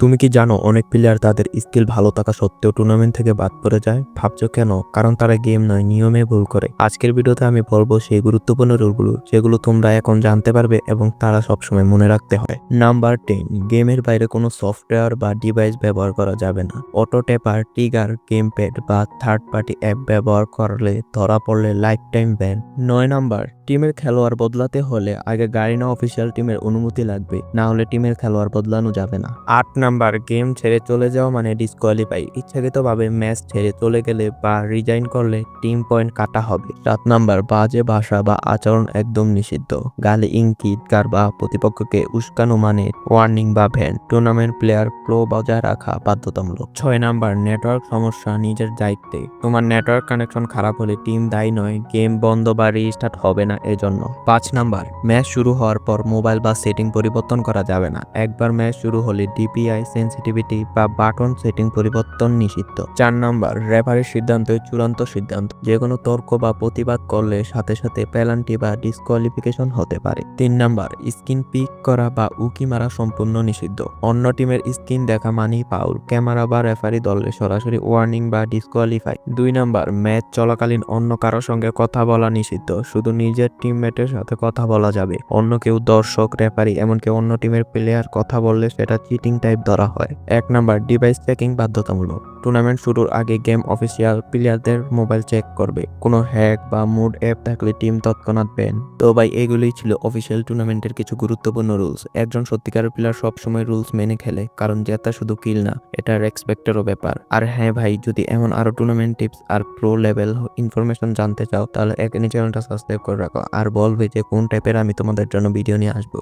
তুমি কি জানো অনেক প্লেয়ার তাদের স্কিল ভালো থাকা সত্ত্বেও টুর্নামেন্ট থেকে বাদ পড়ে যায়? ভাবছ কেন? কারণ তারা গেম নয়, নিয়মে ভুল করে। আজকের ভিডিওতে আমি বলব সেই গুরুত্বপূর্ণ রুলগুলো, যেগুলো তোমরা এখন জানতে পারবে এবং তারা সবসময় মনে রাখতে হয়। নাম্বার টেন গেমের বাইরে কোনো সফটওয়্যার বা ডিভাইস ব্যবহার করা যাবে না। Auto tapper trigger game pad বা থার্ড পার্টি অ্যাপ ব্যবহার করলে, ধরা পড়লে লাইফ টাইম ব্যান নয় নাম্বার টিমের খেলোয়াড় বদলাতে হলে আগে গাড়িনা অফিসিয়াল টিমের অনুমতি লাগবে না হলে টিমের খেলোয়াড় বদলানো যাবে না। আট নাম্বার গেম ছেড়ে চলে যাওয়া মানে ডিসকোয়ালিফাই ইচ্ছাকৃতভাবে ম্যাচ ছেড়ে চলে গেলে বা রিজাইন করলে টিম পয়েন্ট কাটা হবে। সাত নাম্বার বাজে ভাষা বা আচরণ একদম নিষিদ্ধ গালি ইঙ্কিত কার বা প্রতিপক্ষকে উস্কানো মানে ওয়ার্নিং বা ভ্যান টুর্নামেন্ট প্লেয়ার ফ্লো বজায় রাখা বাধ্যতামূলক। ছয় নাম্বার নেটওয়ার্ক সমস্যা নিজের দায়িত্বে তোমার নেটওয়ার্ক কানেকশন খারাপ হলে টিম দায়ী নয় গেম বন্ধ বা রিস্টার্ট হবে না। এজন্য। পাঁচ নাম্বার, ম্যাচ শুরু হওয়ার পর মোবাইল বা সেটিং পরিবর্তন করা যাবে না। একবার ম্যাচ শুরু হলে ডিপিআই, সেন্সিটিভিটি বা বাটন সেটিং পরিবর্তন নিষিদ্ধ। চার নাম্বার, রেফারির সিদ্ধান্ত চূড়ান্ত সিদ্ধান্ত। যে কোনো তর্ক বা প্রতিবাদ করলে সাথে সাথে পেনাল্টি বা ডিসকোয়ালিফিকেশন হতে পারে। তিন নাম্বার স্ক্রিন পিক করা বা উকি মারা সম্পূর্ণ নিষিদ্ধ। অন্য টিমের স্ক্রিন দেখা মানেই পাউল ক্যামেরা বা রেফারি দলে সরাসরি ওয়ার্নিং বা ডিসকোয়ালিফাই। দুই নাম্বার, ম্যাচ চলাকালীন অন্য কারোর সঙ্গে কথা বলা নিষিদ্ধ। শুধু নিজের টিমমেটের সাথে কথা বলা যাবে। অন্য কেউ দর্শক রেফারি এমনকি অন্য টিমের প্লেয়ার কথা বললে সেটা চিটিং টাইপ ধরা হয়। এক নাম্বার ডিভাইস চেকিং বাধ্যতামূলক। টুর্নামেন্ট শুরুর আগে গেম অফিসিয়াল প্লেয়ারদের মোবাইল চেক করবে। কোনো হ্যাক বা মুড অ্যাপ থাকলে টিম তৎক্ষণাৎ ব্যান তো ভাই, এগুলোই ছিল অফিসিয়াল টুর্নামেন্টের কিছু গুরুত্বপূর্ণ রুলস একজন সত্যিকারের প্লেয়ার সবসময় রুলস মেনে খেলে, কারণ জেতা শুধু কিল না, এটা রেসপেক্টেরও ব্যাপার। আর হ্যাঁ ভাই, যদি এমন আরও টুর্নামেন্ট টিপস আর প্রো লেভেল ইনফরমেশন জানতে চাও, তাহলে এখনই চ্যানেলটা সাবস্ক্রাইব করে রাখো। আর বলবে যে কোন টাইপের আমি তোমাদের জন্য ভিডিও নিয়ে আসব।